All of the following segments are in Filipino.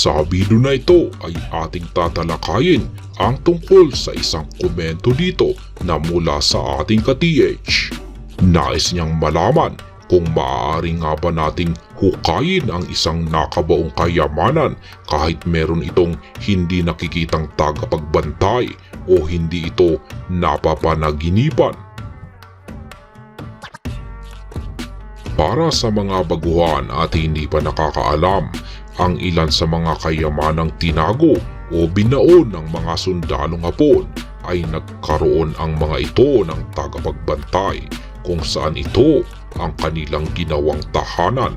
Sa video na ito ay ating tatalakayin ang tungkol sa isang komento dito na mula sa ating ka-TH. Nais niyang malaman kung maaari nga ba nating hukayin ang isang nakabaong kayamanan kahit meron itong hindi nakikitang tagapagbantay o hindi ito napapanaginipan. Para sa mga baguhan at hindi pa nakakaalam, ang ilan sa mga kayamanang tinago o binaon ng mga sundalong hapon ay nagkaroon ang mga ito ng tagapagbantay kung saan ito ang kanilang ginawang tahanan.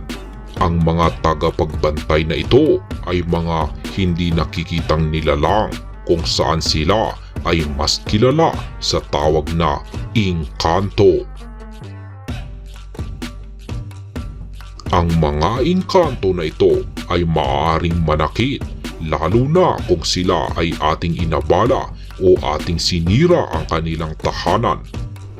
Ang mga tagapagbantay na ito ay mga hindi nakikitang nilalang kung saan sila ay mas kilala sa tawag na inkanto. Ang mga inkanto na ito ay maaaring manakit lalo na kung sila ay ating inabala o ating sinira ang kanilang tahanan.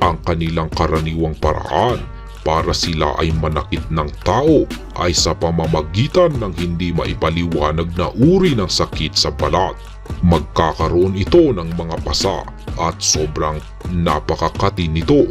Ang kanilang karaniwang paraan para sila ay manakit ng tao ay sa pamamagitan ng hindi maipaliwanag na uri ng sakit sa balat. Magkakaroon ito ng mga pasa at sobrang napakakati nito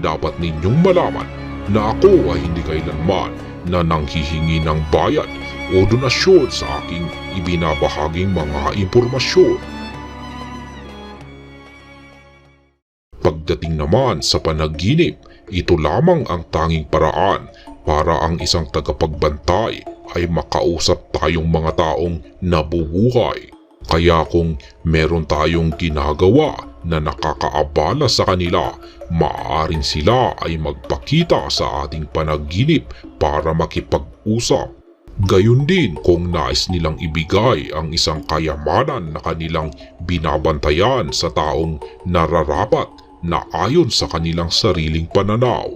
dapat ninyong malaman na ako ay hindi kailanman na nanghihingi ng bayad o donasyon sa aking ibinabahaging mga impormasyon. Pagdating naman sa panaginip, ito lamang ang tanging paraan para ang isang tagapagbantay ay makausap tayong mga taong nabubuhay. Kaya kung meron tayong ginagawa na nakakaabala sa kanila, maaaring sila ay magpakita sa ating panaginip para makipag-usap. Gayun din kung nais nilang ibigay ang isang kayamanan na kanilang binabantayan sa taong nararapat na ayon sa kanilang sariling pananaw.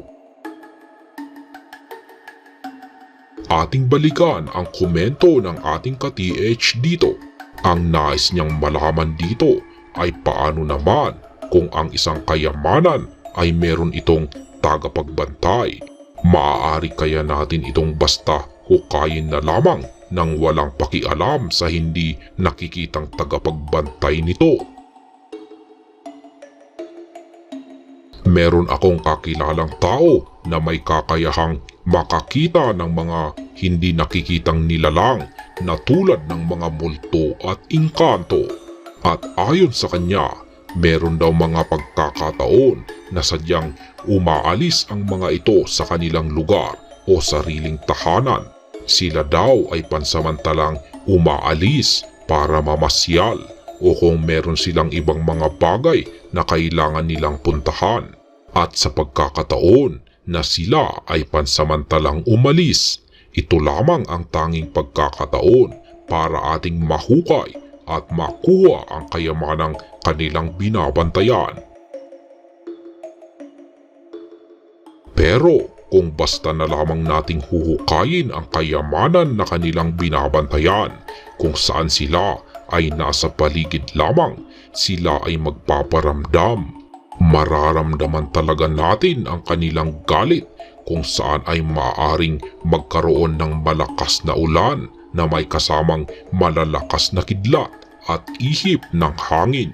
Ating balikan ang komento ng ating ka-TH dito. Ang nais niyang malaman dito ay paano naman kung ang isang kayamanan ay meron itong tagapagbantay. Maaari kaya natin itong basta hukayin na lamang nang walang pakialam sa hindi nakikitang tagapagbantay nito. Meron akong kakilalang tao na may kakayahang makakita ng mga hindi nakikitang nilalang na tulad ng mga multo at inkanto. At ayon sa kanya, meron daw mga pagkakataon na sadyang umaalis ang mga ito sa kanilang lugar o sariling tahanan. Sila daw ay pansamantalang umaalis para mamasyal o kung meron silang ibang mga bagay na kailangan nilang puntahan. At sa pagkakataon na sila ay pansamantalang umalis, ito lamang ang tanging pagkakataon para ating mahukay at makuha ang kayamanang kanilang binabantayan. Pero kung basta na lamang nating huhukayin ang kayamanan na kanilang binabantayan, kung saan sila ay nasa paligid lamang, sila ay magpaparamdam mararamdaman talaga natin ang kanilang galit kung saan ay maaaring magkaroon ng malakas na ulan na may kasamang malalakas na kidlat at ihip ng hangin.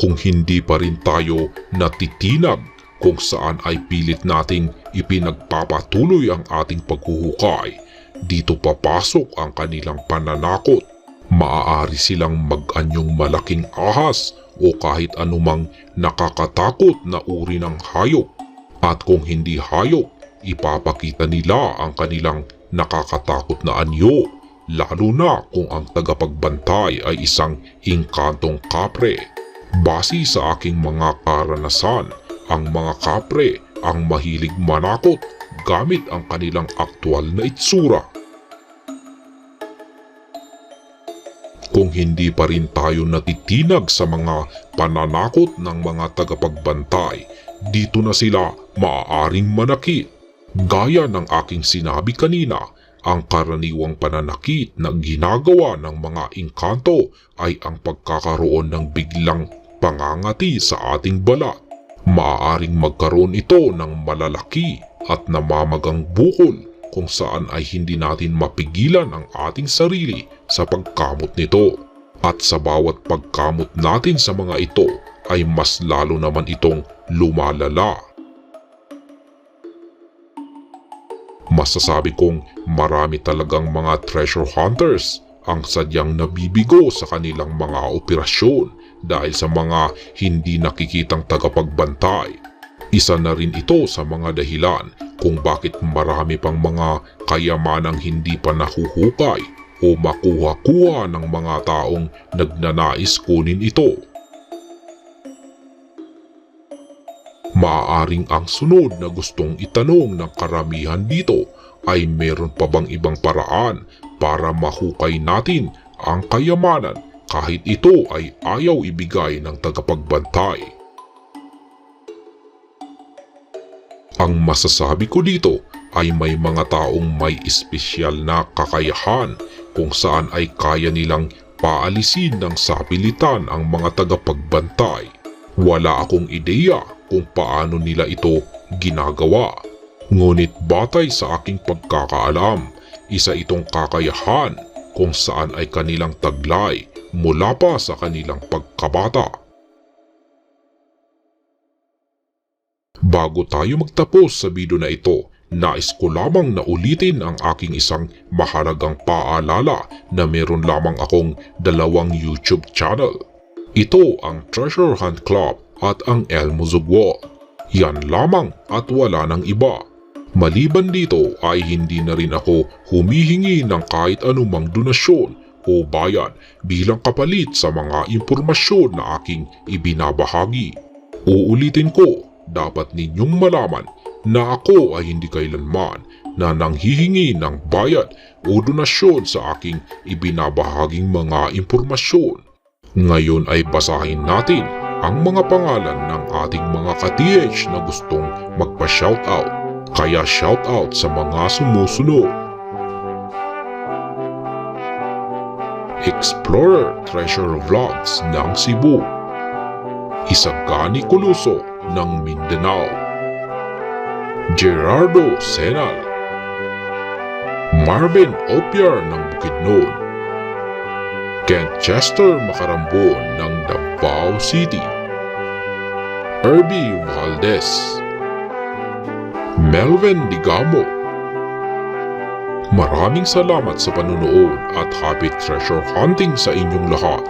Kung hindi pa rin tayo natitinag kung saan ay pilit nating ipinagpapatuloy ang ating paghuhukay, dito papasok ang kanilang pananakot maaari silang mag-anyong malaking ahas o kahit anumang nakakatakot na uri ng hayop. At kung hindi hayop, ipapakita nila ang kanilang nakakatakot na anyo, lalo na kung ang tagapagbantay ay isang inkantong kapre. Base sa aking mga karanasan, ang mga kapre ang mahilig manakot gamit ang kanilang aktwal na itsura. Kung hindi pa rin tayo natitinag sa mga pananakot ng mga tagapagbantay, dito na sila maaaring manakit. Gaya ng aking sinabi kanina, ang karaniwang pananakit na ginagawa ng mga engkanto ay ang pagkakaroon ng biglang pangangati sa ating balat. Maaaring magkaroon ito ng malalaki at namamagang bukol kung saan ay hindi natin mapigilan ang ating sarili sa pagkamot nito. At sa bawat pagkamot natin sa mga ito ay mas lalo naman itong lumalala. Masasabi kong marami talagang mga treasure hunters ang sadyang nabibigo sa kanilang mga operasyon dahil sa mga hindi nakikitang tagapagbantay. Isa na rin ito sa mga dahilan kung bakit marami pang mga kayamanang hindi pa nahuhukay o makuha-kuha ng mga taong nagnanais kunin ito. Maaaring ang sunod na gustong itanong ng karamihan dito ay meron pa bang ibang paraan para mahukay natin ang kayamanan kahit ito ay ayaw ibigay ng tagapagbantay. Ang masasabi ko dito ay may mga taong may espesyal na kakayahan kung saan ay kaya nilang paalisin ng sapilitan ang mga tagapagbantay. Wala akong ideya kung paano nila ito ginagawa. Ngunit batay sa aking pagkakaalam, isa itong kakayahan kung saan ay kanilang taglay mula pa sa kanilang pagkabata. Bago tayo magtapos sa video na ito, nais ko lamang na ulitin ang aking isang mahalagang paalala na meron lamang akong dalawang YouTube channel. Ito ang Treasure Hunt Club at ang El Muzugwo. Yan lamang at wala ng iba. Maliban dito ay hindi na rin ako humihingi ng kahit anumang donasyon o bayad bilang kapalit sa mga impormasyon na aking ibinabahagi. Uulitin ko, dapat ninyong malaman na ako ay hindi kailanman na nanghihingi ng bayad o donasyon sa aking ibinabahaging mga impormasyon. Ngayon ay basahin natin ang mga pangalan ng ating mga ka-TH na gustong magpa-shoutout. Kaya shoutout sa mga sumusunod. Explorer Treasure Vlogs ng Cebu Isagani Coluso ng Mindanao Gerardo Senal Marvin Opiar ng Bukidnon Kent Chester Macarambon ng Davao City. Herbie Valdez. Melvin Digamo. Maraming salamat sa panunood at happy treasure hunting sa inyong lahat.